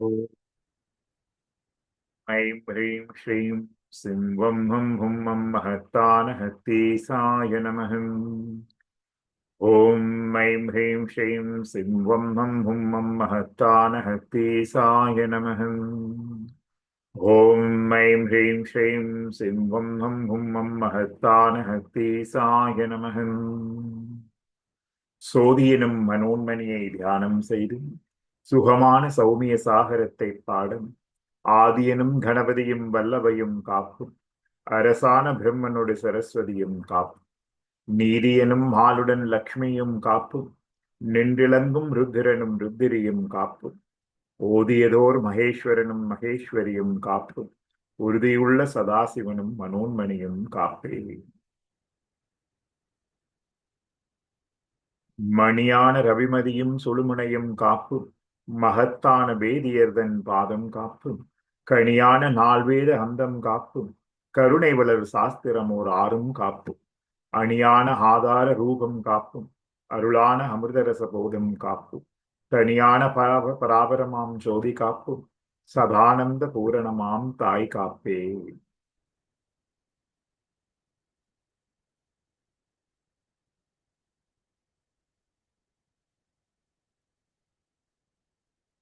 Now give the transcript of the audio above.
ॐ ऐं ह्रीं श्रीं सिंहं हुं हुं मं महत्तानहति साय नमः ॐ ऐं ह्रीं श्रीं सिंहं हं हुं मं महत्तानहति साय नमः ॐ ऐं ह्रीं श्रीं सिंहं हं हुं मं महत्तानहति साय नमः சோதி எனும் மனோன்மணியை தியானம் செய்து சுகமான சௌமிய சாகரத்தை பாடும். ஆதியனும் கணபதியும் வல்லவையும் காப்பும் அரசான பிரம்மனோடு சரஸ்வதியும் காப்பும் நீதியனும் ஆளுடன் லக்ஷ்மியும் காப்பும் நின்றிளங்கும் ருத்திரனும் ருத்திரியும் காப்பும் ஓதியதோர் மகேஸ்வரனும் மகேஸ்வரியும் காப்பும் உறுதியுள்ள சதாசிவனும் மனோன்மணியும் காப்பே. மணியான ரவிமதியும் சுழுமுனையும் காப்பும் மகத்தான வேதியர்தன் பாதம் காப்பும் கனியான நால்வேத அந்தம் காப்பும் கருணை வளர் சாஸ்திரம் ஓர் ஆறும் காப்பும் அணியான ஆதார ரூபம் காப்பும் அருளான அமிர்தரச போதம் காப்பும் தனியான பராப பராபரமாம் ஜோதி காப்பும் சதானந்த பூரணமாம் தாய் காப்பே.